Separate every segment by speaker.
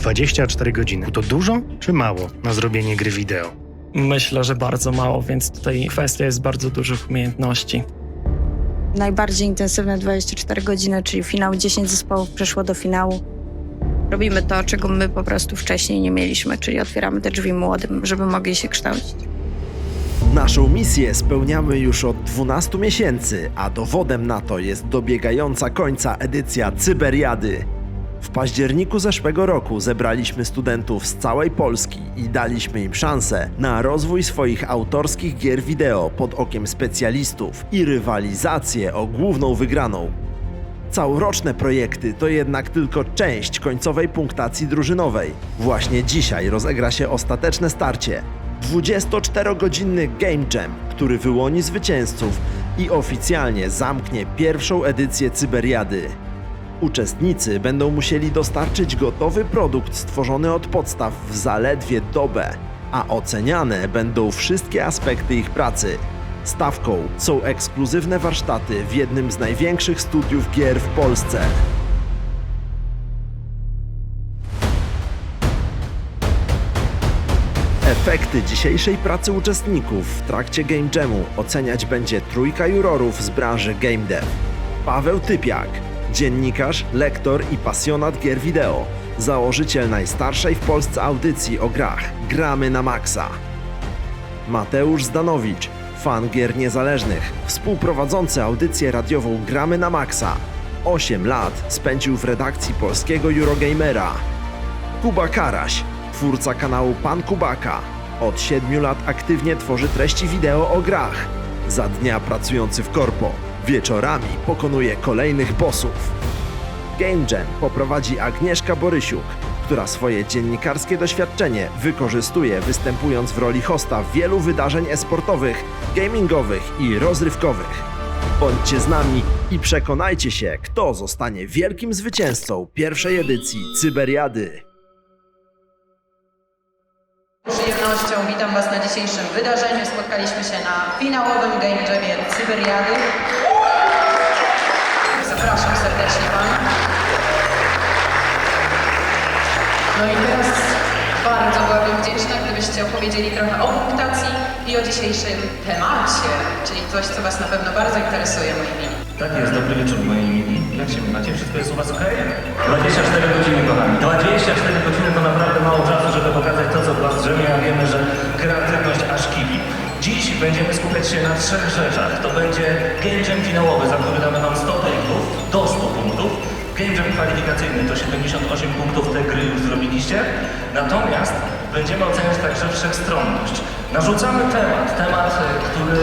Speaker 1: 24 godziny. To dużo czy mało na zrobienie gry wideo?
Speaker 2: Myślę, że bardzo mało, więc tutaj kwestia jest bardzo dużych umiejętności.
Speaker 3: Najbardziej intensywne 24 godziny, czyli finał 10 zespołów przeszło do finału. Robimy to, czego my po prostu wcześniej nie mieliśmy, czyli otwieramy te drzwi młodym, żeby mogli się kształcić.
Speaker 4: Naszą misję spełniamy już od 12 miesięcy, a dowodem na to jest dobiegająca końca edycja Cyberiady. W październiku zeszłego roku zebraliśmy studentów z całej Polski i daliśmy im szansę na rozwój swoich autorskich gier wideo pod okiem specjalistów i rywalizację o główną wygraną. Całoroczne projekty to jednak tylko część końcowej punktacji drużynowej. Właśnie dzisiaj rozegra się ostateczne starcie. 24-godzinny Game Jam, który wyłoni zwycięzców i oficjalnie zamknie pierwszą edycję Cyberiady. Uczestnicy będą musieli dostarczyć gotowy produkt stworzony od podstaw w zaledwie dobę, a oceniane będą wszystkie aspekty ich pracy. Stawką są ekskluzywne warsztaty w jednym z największych studiów gier w Polsce. Efekty dzisiejszej pracy uczestników w trakcie Game Jamu oceniać będzie trójka jurorów z branży Game Dev. Paweł Typiak, dziennikarz, lektor i pasjonat gier wideo, założyciel najstarszej w Polsce audycji o grach Gramy na Maxa. Mateusz Zdanowicz, fan gier niezależnych, współprowadzący audycję radiową Gramy na Maxa. 8 lat spędził w redakcji polskiego Eurogamera. Kuba Karaś, twórca kanału Pan Kubaka. Od 7 lat aktywnie tworzy treści wideo o grach. Za dnia pracujący w korpo, wieczorami pokonuje kolejnych bossów. Game Jam poprowadzi Agnieszka Borysiuk, która swoje dziennikarskie doświadczenie wykorzystuje występując w roli hosta wielu wydarzeń esportowych, gamingowych i rozrywkowych. Bądźcie z nami i przekonajcie się, kto zostanie wielkim zwycięzcą pierwszej edycji Cyberiady.
Speaker 5: Przyjemnością witam Was na dzisiejszym wydarzeniu. Spotkaliśmy się na finałowym Game Jamie Cyberiady. Zapraszam serdecznie Pana. No i teraz bardzo byłabym wdzięczna, gdybyście opowiedzieli trochę o punktacji i o dzisiejszym temacie, czyli coś, co Was na pewno bardzo interesuje, moi mili.
Speaker 6: Tak jest, dobry wieczór moi mili. Jak się macie? Wszystko jest u Was ok? 24 godziny kochani. 24 godziny to naprawdę mało czasu, żeby pokazać to, co w Was drzemie, a wiemy, że kreatywność aż kipi. Dziś będziemy skupiać się na trzech rzeczach. To będzie Game Jam finałowy, za który damy Wam 100 punktów, do 100 Jam kwalifikacyjny to 78 punktów, te gry już zrobiliście. Natomiast będziemy oceniać także wszechstronność. Narzucamy temat, temat, e, który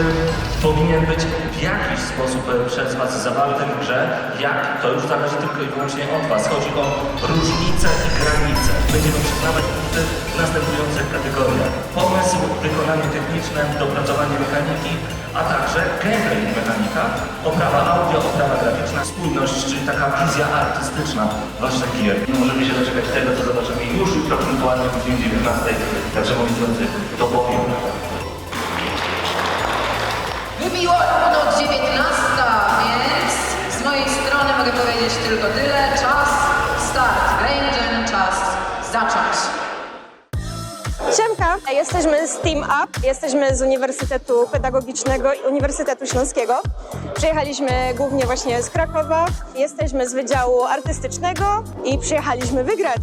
Speaker 6: powinien być w jakiś sposób e, przez Was zawarty w grze. Jak? To już zależy tylko i wyłącznie od Was. Chodzi o różnice i granice. Będziemy przyznawać punkty w następujących kategoriach. Pomysł, wykonanie techniczne, dopracowanie mechaniki, a także gameplay mechanika, oprawa audio, oprawa graficzna, spójność, czyli taka wizja artystyczna Waszych gier. Nie możemy się doczekać tego, co zobaczymy już jutro punktualnie o godzinie 19. Także moi drodzy, to powiem.
Speaker 5: Wybiła północ 19, więc z mojej strony mogę powiedzieć tylko tyle. Czas start. Jam, czas zacząć.
Speaker 7: Siemka, jesteśmy z Team Up, jesteśmy z Uniwersytetu Pedagogicznego i Uniwersytetu Śląskiego. Przyjechaliśmy głównie właśnie z Krakowa, jesteśmy z Wydziału Artystycznego i przyjechaliśmy wygrać.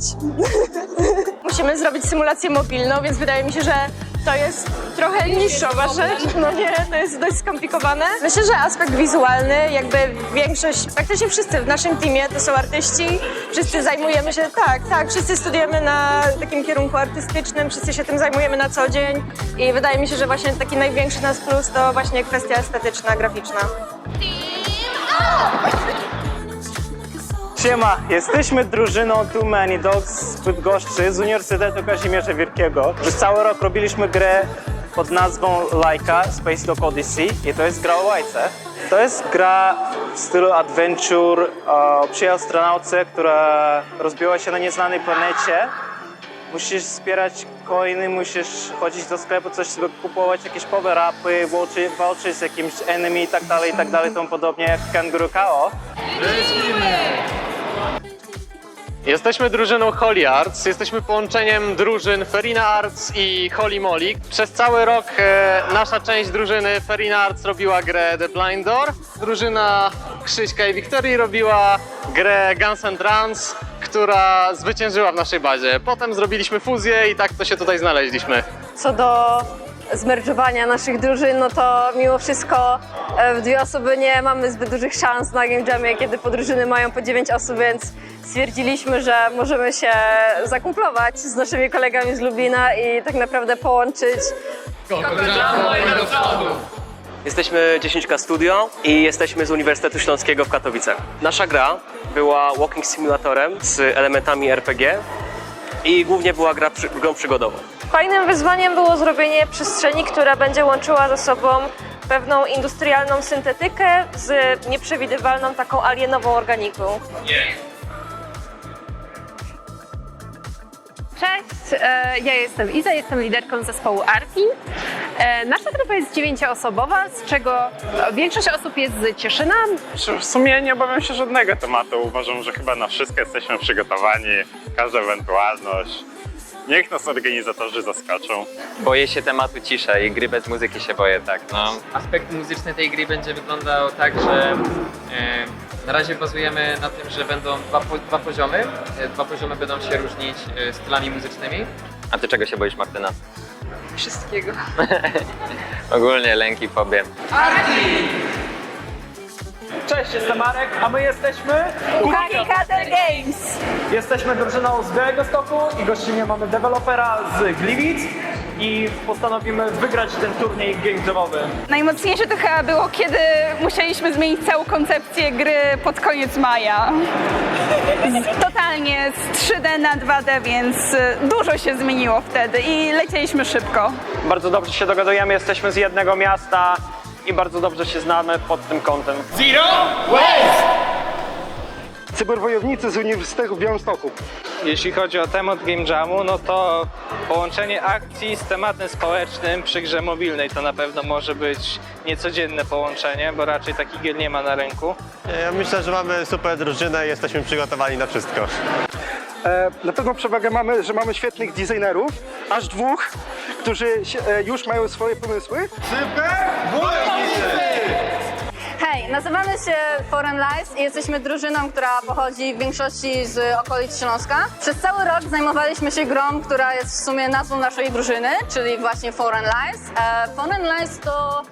Speaker 7: Musimy zrobić symulację mobilną, więc wydaje mi się, że to jest trochę niższowa rzecz. No nie, to jest dość skomplikowane. Myślę, że aspekt wizualny, jakby większość, praktycznie wszyscy w naszym teamie to są artyści, wszyscy zajmujemy się, tak, tak, wszyscy studujemy na takim kierunku artystycznym, wszyscy się tym zajmujemy na co dzień i wydaje mi się, że właśnie taki największy nas plus to właśnie kwestia estetyczna, graficzna.
Speaker 8: Siema, jesteśmy drużyną Too Many Dogs z Bydgoszczy z Uniwersytetu Kazimierza Wielkiego. Przez cały rok robiliśmy grę pod nazwą Laika Space Dog Odyssey i to jest gra o łajce. To jest gra w stylu adventure o przy astronautce, która rozbiła się na nieznanej planecie. Musisz zbierać coiny, musisz chodzić do sklepu, coś sobie kupować, jakieś power-upy, walczyć, walczyć z jakimś enemy i tak dalej, i tak dalej, tomu podobnie jak w Kanguru Kao.
Speaker 9: Jesteśmy drużyną Holy Arts, jesteśmy połączeniem drużyn Ferina Arts i Holy Moly. Przez cały rok e, nasza część drużyny Ferina Arts robiła grę The Blind Door, drużyna Krzyśka i Wiktorii robiła grę Guns and Drums, która zwyciężyła w naszej bazie. Potem zrobiliśmy fuzję i tak to się tutaj znaleźliśmy.
Speaker 7: Co do zmerdżowania naszych drużyn, no to mimo wszystko e, w dwie osoby nie mamy zbyt dużych szans na Game Jamie, kiedy podrużyny mają po 9 osób, więc stwierdziliśmy, że możemy się zakumplować z naszymi kolegami z Lublina i tak naprawdę połączyć
Speaker 10: Jesteśmy 10K Studio i jesteśmy z Uniwersytetu Śląskiego w Katowicach. Nasza gra była walking simulatorem z elementami RPG i głównie była gra przy, grą przygodową.
Speaker 7: Fajnym wyzwaniem było zrobienie przestrzeni, która będzie łączyła ze sobą pewną industrialną syntetykę z nieprzewidywalną taką alienową organiką.
Speaker 11: Cześć, e, ja jestem Iza, jestem liderką zespołu ARPI. E, Nasza grupa jest dziewięcioosobowa, z czego większość osób jest z Cieszyna.
Speaker 8: W sumie nie obawiam się żadnego tematu. Uważam, że chyba na wszystko jesteśmy przygotowani, każda ewentualność. Niech nas organizatorzy zaskoczą.
Speaker 10: Boję się tematu cisza i gry bez muzyki się boję, tak. No.
Speaker 12: Aspekt muzyczny tej gry będzie wyglądał tak, że e, na razie bazujemy na tym, że będą dwa, po, dwa poziomy. E, dwa poziomy będą się różnić e, stylami muzycznymi.
Speaker 10: A ty czego się boisz, Martyna?
Speaker 11: Wszystkiego.
Speaker 10: Ogólnie lęki, fobie.
Speaker 8: Cześć, jestem Marek, a my jesteśmy
Speaker 7: Cookie Cutter Games!
Speaker 8: Jesteśmy drużyną z Białego Stoku i gościnnie mamy dewelopera z Gliwic i postanowimy wygrać ten turniej game jamowy.
Speaker 11: Najmocniejsze to chyba było, kiedy musieliśmy zmienić całą koncepcję gry pod koniec maja. Totalnie z 3D na 2D, więc y, dużo się zmieniło wtedy i lecieliśmy szybko.
Speaker 8: Bardzo dobrze się dogadujemy, jesteśmy z jednego miasta i bardzo dobrze się znamy pod tym kątem.
Speaker 9: Cyberwojownicy z Uniwersytetu w Białymstoku.
Speaker 8: Jeśli chodzi o temat Game Jamu, no to połączenie akcji z tematem społecznym przy grze mobilnej to na pewno może być niecodzienne połączenie, bo raczej taki gier nie ma na rynku.
Speaker 9: Ja myślę, że mamy super drużynę i jesteśmy przygotowani na wszystko.
Speaker 13: E, Na pewno przewagę mamy, że mamy świetnych designerów, aż dwóch, którzy się- e, już mają swoje pomysły.
Speaker 7: Hej, nazywamy się Foreign Lies i jesteśmy drużyną, która pochodzi w większości z okolic Śląska. Przez cały rok zajmowaliśmy się grą, która jest w sumie nazwą naszej drużyny, czyli właśnie Foreign Lies. E, Foreign Lies to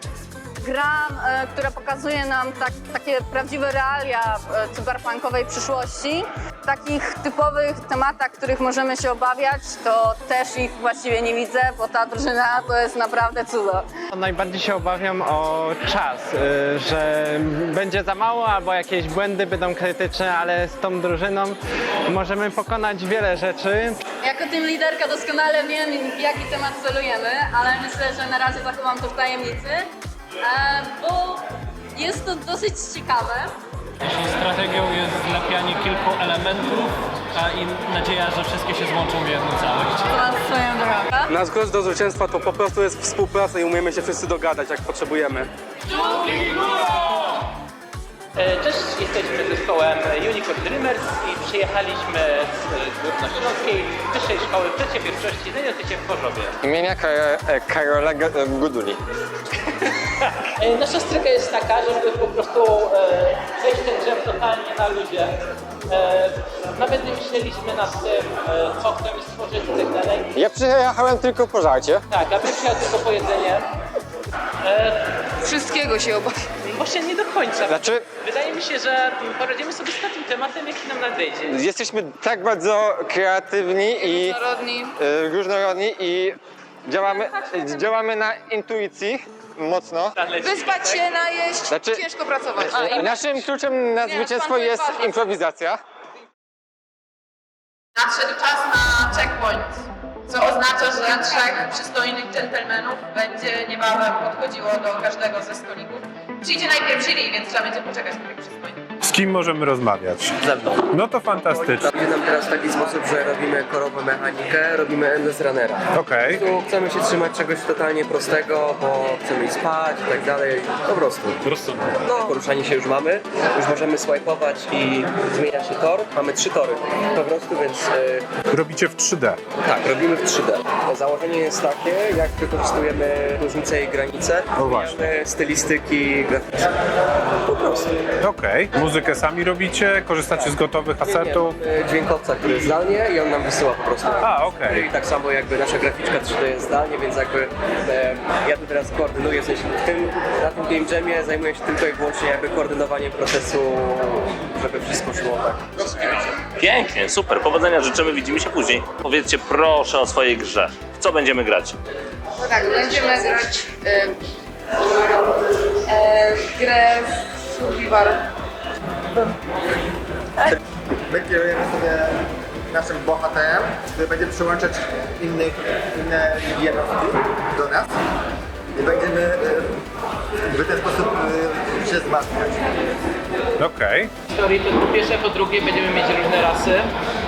Speaker 7: gra, e, która pokazuje nam tak, takie prawdziwe realia e, cyberpunkowej przyszłości. W takich typowych tematach, których możemy się obawiać, to też ich właściwie nie widzę, bo ta drużyna to jest naprawdę cudo.
Speaker 8: Najbardziej się obawiam o czas, y, że będzie za mało albo jakieś błędy będą krytyczne, ale z tą drużyną możemy pokonać wiele rzeczy.
Speaker 7: Jako tym liderka doskonale wiem, w jaki temat celujemy, ale myślę, że na razie zachowam to w tajemnicy, bo jest to dosyć ciekawe.
Speaker 6: Strategią jest zlepianie kilku elementów i nadzieja, że wszystkie się złączą w jedną całość.
Speaker 7: Mam swoją drogę.
Speaker 9: Nasz klucz do zwycięstwa to po prostu jest współpraca i umiemy się wszyscy dogadać, jak potrzebujemy.
Speaker 12: Cześć, jesteśmy zespołem Unicorn Dreamers i przyjechaliśmy z Górnośląskiej Wyższej Szkoły Przedsiębiorczości znajdującej się w Chorzowie.
Speaker 10: Imienia Karola Guduli.
Speaker 12: E, Nasza stryka jest taka, żeby po prostu e, przejść ten drzew totalnie na ludzie. E, nawet nie myśleliśmy nad tym, e, co chcemy stworzyć i tak dalej.
Speaker 10: Ja przyjechałem tylko po żarcie.
Speaker 12: Tak, a bym przyjechał tylko po jedzenie.
Speaker 11: Wszystkiego się obawiam.
Speaker 12: Właśnie nie do końca.
Speaker 10: Znaczy,
Speaker 12: Wydaje mi się, że poradzimy sobie z takim tematem, jaki nam nadejdzie.
Speaker 10: jesteśmy tak bardzo kreatywni i
Speaker 11: Narodni.
Speaker 10: e, różnorodni i działamy, e, działamy na intuicji mocno.
Speaker 11: Wyspać się, najeść,
Speaker 10: Znaczy-
Speaker 11: ciężko pracować.
Speaker 10: Naszym kluczem na zwycięstwo jest improwizacja.
Speaker 5: Nadszedł czas na checkpoint, co oznacza, że trzech przystojnych dżentelmenów będzie niebawem podchodziło do każdego ze stolików. Przyjdzie najpierw jury, więc trzeba będzie poczekać na tych przystojnych.
Speaker 14: kim możemy rozmawiać?
Speaker 10: Ze mną.
Speaker 14: No to fantastycznie.
Speaker 10: Idzie nam teraz w taki sposób, że robimy korową mechanikę, robimy endless runnera.
Speaker 14: Okej.
Speaker 10: Tu chcemy się trzymać czegoś totalnie prostego, bo chcemy iść spać i tak dalej. Po prostu. Po prostu. No, poruszanie się już mamy, już możemy swipe'ować i zmieniać się tor. Mamy trzy tory po prostu, więc e,
Speaker 14: Robicie w 3D.
Speaker 10: tak, robimy w 3D. Założenie jest takie, jak wykorzystujemy różnice i granice,
Speaker 14: No właśnie.
Speaker 10: zmieniamy stylistyki graficzne. Po prostu.
Speaker 14: Okej. Muzykę sami robicie? Korzystacie z gotowych asetów?
Speaker 10: Mamy dźwiękowca, który jest zdalnie i on nam wysyła po prostu.
Speaker 14: A, okej.
Speaker 10: I tak samo jakby nasza graficzka 3D jest zdalnie, więc jakby e, ja tu teraz koordynuję, w sensie w tym, na tym Game Jamie zajmuję się tylko i wyłącznie jakby koordynowaniem procesu, żeby wszystko szło tak.
Speaker 6: Pięknie, super. Powodzenia życzymy, widzimy się później. Powiedzcie proszę o swojej grze. W co będziemy grać?
Speaker 5: No tak, będziemy grać y, e, grę Survivor.
Speaker 15: My kierujemy sobie naszym bohaterem, który będzie przyłączać innych, inne jednostki do nas i będziemy w ten sposób y, się wzmacniać.
Speaker 14: Okej.
Speaker 12: Historii to po pierwsze, po drugie będziemy mieć różne rasy,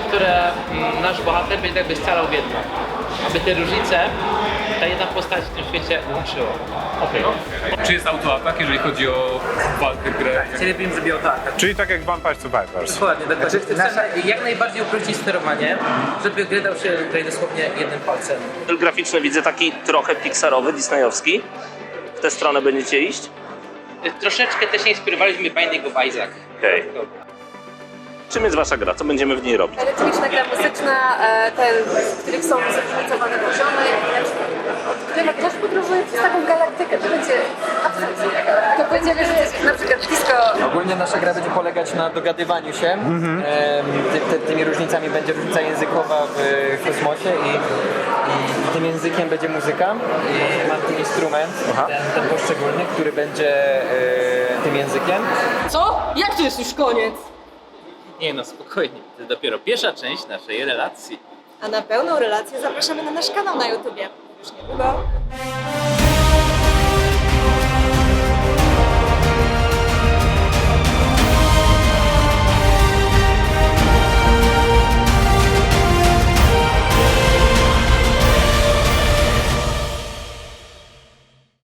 Speaker 12: które mm, nasz bohater będzie jakby scalał w jedno. Aby te różnice, ta jedna postać w tym świecie łączyła.
Speaker 16: Okej. Czy jest autoatak, jeżeli chodzi o walkę, grę?
Speaker 12: Chcielibyśmy, żeby miał tak.
Speaker 14: Czyli tak jak Vampire Survivors.
Speaker 12: Dokładnie, dokładnie. Chcemy jak najbardziej uprościć sterowanie, żeby gry dał się grać dosłownie jednym palcem.
Speaker 6: Styl graficzny widzę taki trochę pixarowy, disneyowski. W tę stronę będziecie iść?
Speaker 12: Troszeczkę też się inspirowaliśmy Binding of Isaac.
Speaker 6: Okej. Czym jest wasza gra? Co będziemy w niej robić?
Speaker 11: Rytmiczna gra muzyczna, e, te, w których są zróżnicowane poziomy, które też podróżuje przez taką galaktykę. To będzie absolutnie To będziemy rzucać na przykład disco
Speaker 17: Ogólnie nasza gra będzie polegać na dogadywaniu się. Em, ty, ty, tymi różnicami będzie różnica językowa w e, kosmosie i, i tym językiem będzie muzyka. I mam tu instrument, ten, ten poszczególny, który będzie e, tym językiem.
Speaker 12: Co? Jak to jest już koniec? Nie no, spokojnie. To dopiero pierwsza część naszej relacji.
Speaker 7: A na pełną relację zapraszamy na nasz kanał na YouTubie. Już niedługo.